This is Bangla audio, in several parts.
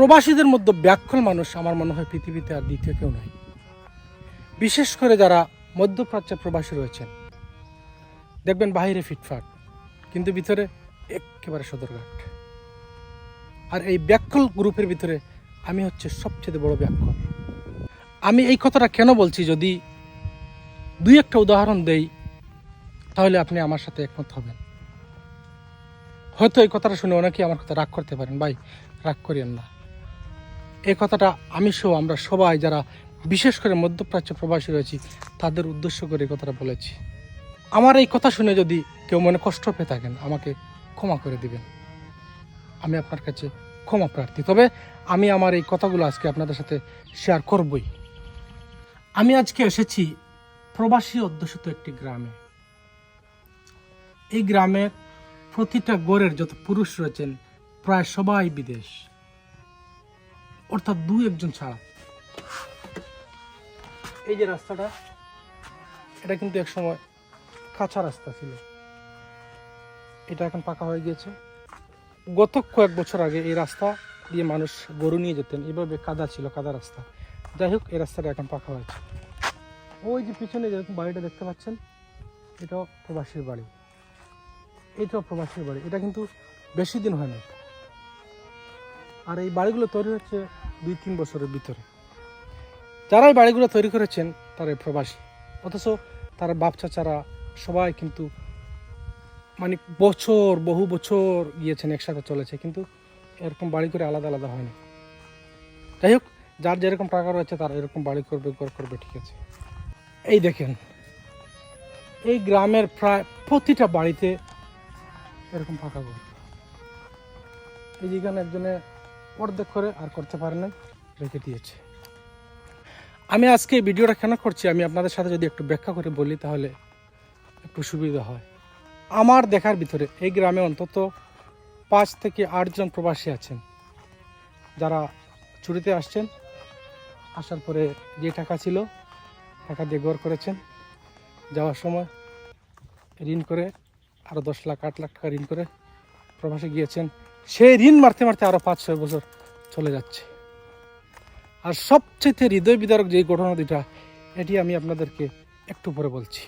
প্রবাসীদের মধ্যে ব্যাখ্যল মানুষ আমার মনে হয় পৃথিবীতে আর দ্বিতীয় কেউ নাই বিশেষ করে যারা মধ্যপ্রাচ্যে প্রবাসী রয়েছেন। দেখবেন বাইরে ফিটফাট, কিন্তু ভিতরে একেবারে সদরঘাট। আর এই ব্যাকল গ্রুপের ভিতরে আমি হচ্ছে সবচেয়ে বড় ব্যাকল। আমি এই কথাটা কেন বলছি যদি দুই একটা উদাহরণ দেই, তাহলে আপনি আমার সাথে একমত হবেন। হয়তো এই কথাটা শুনে অনেকেই আমার কথা রাগ করতে পারেন, ভাই, রাগ করিয়েন না। এই কথাটা আমি সহ আমরা সবাই যারা বিশেষ করে মধ্যপ্রাচ্য প্রবাসী রয়েছি, তাদের উদ্দেশ্য করে এই কথাটা বলেছি। আমার এই কথা শুনে যদি কেউ মনে কষ্ট পেয়ে থাকেন, আমাকে ক্ষমা করে দিবেন। আমি আপনার কাছে ক্ষমা প্রার্থী। তবে আমি আমার এই কথাগুলো আজকে আপনাদের সাথে শেয়ার করবই। আমি আজকে এসেছি প্রবাসী অধ্যুষিত একটি গ্রামে। এই গ্রামের প্রতিটা গড়ের যত পুরুষ রয়েছেন, প্রায় সবাই বিদেশ। অর্থাৎ দু একজন ছাড়া। এই যে রাস্তাটা, এটা কিন্তু এক সময় কাঁচা রাস্তা ছিল। এটা এখন পাকা হয়ে গিয়েছে। গত কয়েক বছর আগে এই রাস্তা দিয়ে মানুষ গরু নিয়ে যেতেন। এভাবে কাদা ছিল, কাদা রাস্তা। যাই হোক, এই রাস্তাটা এখন পাকা হয়েছে। ওই যে পিছনে যেরকম বাড়িটা দেখতে পাচ্ছেন, এটাও প্রবাসীর বাড়ি। এটাও প্রবাসীর বাড়ি। এটা কিন্তু বেশি দিন হয় না আর এই বাড়িগুলো তৈরি হচ্ছে দুই তিন বছরের ভিতরে। যারা বাড়িগুলো তৈরি করেছেন তারা প্রবাসী। অথচ তার বাপ চাচারা সবাই কিন্তু মানে বছর, বহু বছর গিয়েছেন, একসাথে চলেছে। কিন্তু এরকম বাড়ি করে আলাদা আলাদা হয়নি। যাই হোক, যার যেরকম টাকা রয়েছে, তারা এরকম বাড়ি করবে, ঘর করবে, ঠিক আছে। এই দেখেন, এই গ্রামের প্রায় প্রতিটা বাড়িতে এরকম ফাঁকা ঘর। এই যেখানে একজনে অর্ধেক করে আর করতে পারে না রেখে দিয়েছে। আমি আজকে এই ভিডিওটা কেন করছি, আমি আপনাদের সাথে যদি একটু ব্যাখ্যা করে বলি তাহলে একটু সুবিধা হয়। আমার দেখার ভিতরে এই গ্রামে অন্তত পাঁচ থেকে আটজন প্রবাসী আছেন। যারা ছুটিতে আসছেন, আসার পরে যে টাকা ছিল, টাকা দিয়ে গড় করেছেন। যাওয়ার সময় ঋণ করে আরও দশ লাখ, আট লাখ টাকা ঋণ করে প্রবাসে গিয়েছেন। সেই ঋণ মারতে মারতে আরও পাঁচ ছয় বছর চলে যাচ্ছে। আর সবচেয়ে হৃদয় বিদারক যে ঘটনা দুটা এটি আমি আপনাদেরকে একটু পরে বলছি।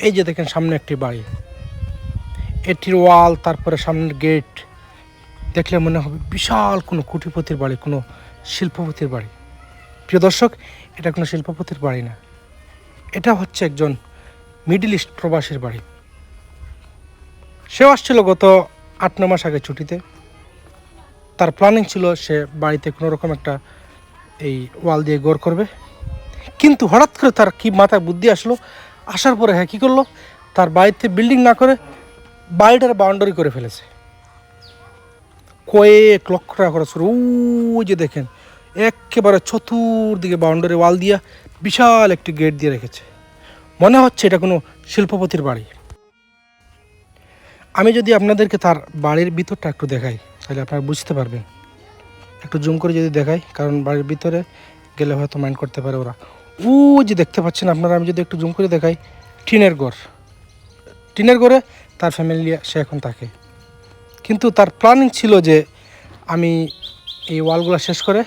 এই যে দেখেন সামনে একটি বাড়ি। এটির ওয়াল, তারপরে সামনের গেট, দেখলে মনে হবে বিশাল কোনো কুটিপতির বাড়ি, কোনো শিল্পপতির বাড়ি। প্রিয় দর্শক, এটা কোনো শিল্পপতির বাড়ি না। এটা হচ্ছে একজন মিডিল ইস্ট প্রবাসীর বাড়ি। সেও আসছিল গত আট, ন মাস আগে ছুটিতে। তার প্ল্যানিং ছিল সে বাড়িতে কোনো রকম একটা এই ওয়াল দিয়ে গড় করবে। কিন্তু হঠাৎ করে তার কি মাথায় বুদ্ধি আসলো, আসার পরে হ্যাঁ কী করল? তার বাড়িতে বিল্ডিং না করে বাড়িটার বাউন্ডারি করে ফেলেছে। কয়েক লক্ষ টাকা খরচ করে, ওই যে দেখেন, একেবারে চতুর্দিকে বাউন্ডারি ওয়াল দিয়া বিশাল একটি গেট দিয়ে রেখেছে। মনে হচ্ছে এটা কোনো শিল্পপতির বাড়ি। আমি যদি আপনাদেরকে তার বাড়ির ভিতরটা একটু দেখাই, তাহলে আপনারা বুঝতে পারবেন। একটু জুম করে যদি দেখাই, কারণ বাড়ির ভিতরে গেলে হয়তো মাইন্ড করতে পারে ওরা। ও যে দেখতে পাচ্ছেন আপনারা, আমি যদি একটু জুম করে দেখাই, টিনের ঘর। টিনের ঘরে তার ফ্যামিলি সে এখন থাকে। কিন্তু তার প্ল্যানিং ছিল যে আমি এই ওয়ালগুলো শেষ করে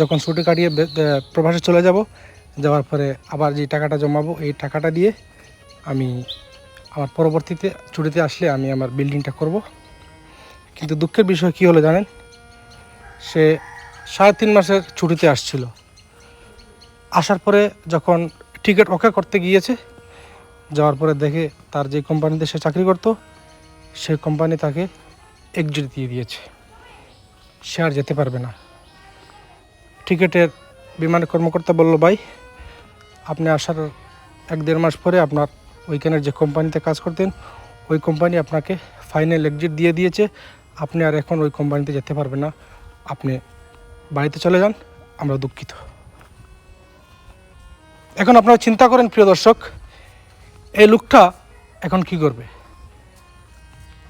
যখন ছুটি কাটিয়ে প্রবাসে চলে যাব, যাওয়ার পরে আবার যে টাকাটা জমাবো, এই টাকাটা দিয়ে আমি আমার পরবর্তীতে ছুটিতে আসলে আমি আমার বিল্ডিংটা করব। কিন্তু দুঃখের বিষয় কী হলো জানেন? সে সাড়ে তিন মাসের ছুটিতে আসছিল। আসার পরে যখন টিকিট ওকে করতে গিয়েছে, যাওয়ার পরে দেখে তার যে কোম্পানিতে সে চাকরি করতো সেই কোম্পানি তাকে এক্সিট দিয়ে দিয়েছে। সে আর যেতে পারবে না। টিকিটের বিমান কর্মকর্তা বলল, ভাই, আপনি আসার এক দেড় মাস পরে আপনার ওইখানের যে কোম্পানিতে কাজ করতেন, ওই কোম্পানি আপনাকে ফাইনাল এক্সিট দিয়ে দিয়েছে। আপনি আর এখন ওই কোম্পানিতে যেতে পারবেন না। আপনি বাড়িতে চলে যান, আমরা দুঃখিত। এখন আপনারা চিন্তা করেন, প্রিয় দর্শক, এই লোকটা এখন কি করবে?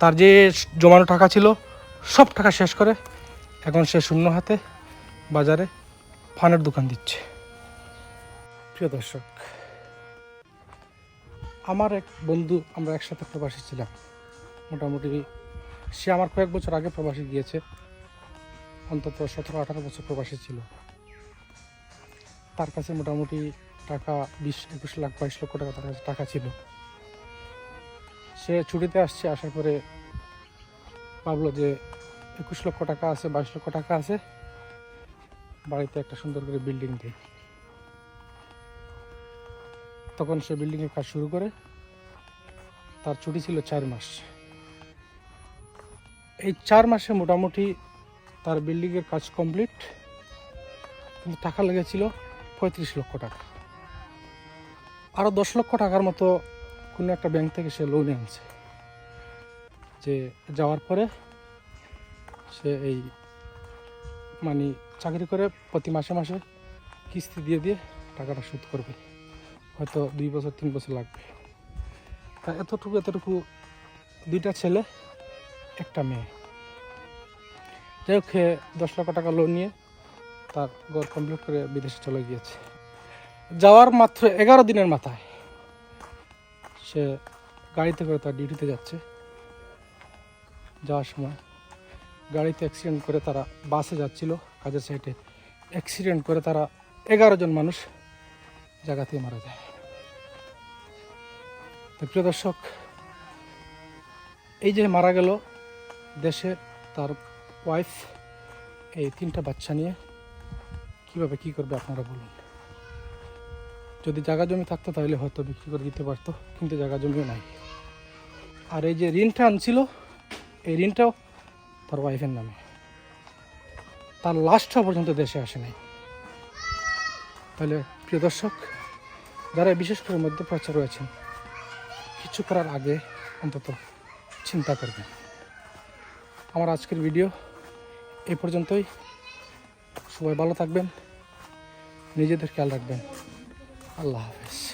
তার যে জমানো টাকা ছিল, সব টাকা শেষ করে এখন সে শূন্য হাতে বাজারে ফানের দোকান দিচ্ছে। প্রিয় দর্শক আমার এক বন্ধু, আমরা একসাথে প্রবাসী ছিলাম। মোটামুটি সে আমার কয়েক বছর আগে প্রবাসী গিয়েছে। অন্তত সতেরো, আঠারো বছর প্রবাসী ছিল। তার কাছে মোটামুটি টাকা বিশ, একুশ লাখ, বাইশ লক্ষ টাকা তার কাছে টাকা ছিল। সে ছুটিতে আসছে, আসার পরে ভাবলো যে একুশ লক্ষ টাকা আছে, বাইশ লক্ষ টাকা আছে। বাড়িতে একটা সুন্দর করে বিল্ডিং দিই। তখন সে বিল্ডিংয়ের কাজ শুরু করে। তার ছুটি ছিল চার মাস। এই চার মাসে মোটামুটি তার বিল্ডিংয়ের কাজ কমপ্লিট, কিন্তু টাকা লেগেছিল পঁয়ত্রিশ লক্ষ টাকা। আরও দশ লক্ষ টাকার মতো কোনো একটা ব্যাংক থেকে সে লোনে আনছে। যে যাওয়ার পরে সে এই মানে চাকরি করে প্রতি মাসে মাসে কিস্তি দিয়ে দিয়ে টাকাটা শোধ করবে। হয়তো দুই বছর, তিন বছর লাগবে। তা এতটুকু এতটুকু দুইটা ছেলে, একটা মেয়ে। যাই হোক দশ লক্ষ টাকা লোন নিয়ে তার ঘর কমপ্লিট করে বিদেশে চলে গিয়েছে। যাওয়ার মাত্র এগারো দিনের মাথায় সে গাড়িতে করে তার ডিউটিতে যাচ্ছে। যাওয়ার সময় গাড়িতে অ্যাক্সিডেন্ট করে তারা বাসে যাচ্ছিল। কাজের সাইডে অ্যাক্সিডেন্ট করে তারা এগারো জন মানুষ জায়গাতেই মারা যায়। তো প্রিয় দর্শক, এই যে মারা গেল দেশে তার ওয়াইফ এই তিনটা বাচ্চা নিয়ে কীভাবে কি করবে আপনারা বলুন। যদি জায়গা জমি থাকতো তাহলে হয়তো বিক্রি করে দিতে পারতো, কিন্তু জায়গা জমিও নাই। আর এই যে ঋণটা আনছিল, এই ঋণটাও তার ওয়াইফের নামে। তার লাস্টটা পর্যন্ত দেশে আসে নাই তাহলে প্রিয় দর্শক, যারা বিশেষ করে মধ্যপ্রাচ্যে রয়েছেন কিছু করার আগে অন্তত চিন্তা করবেন। আমার আজকের ভিডিও এই পর্যন্তই। সবাই ভালো থাকবেন, নিজেদের খেয়াল রাখবেন। আল্লাহ হাফেজ।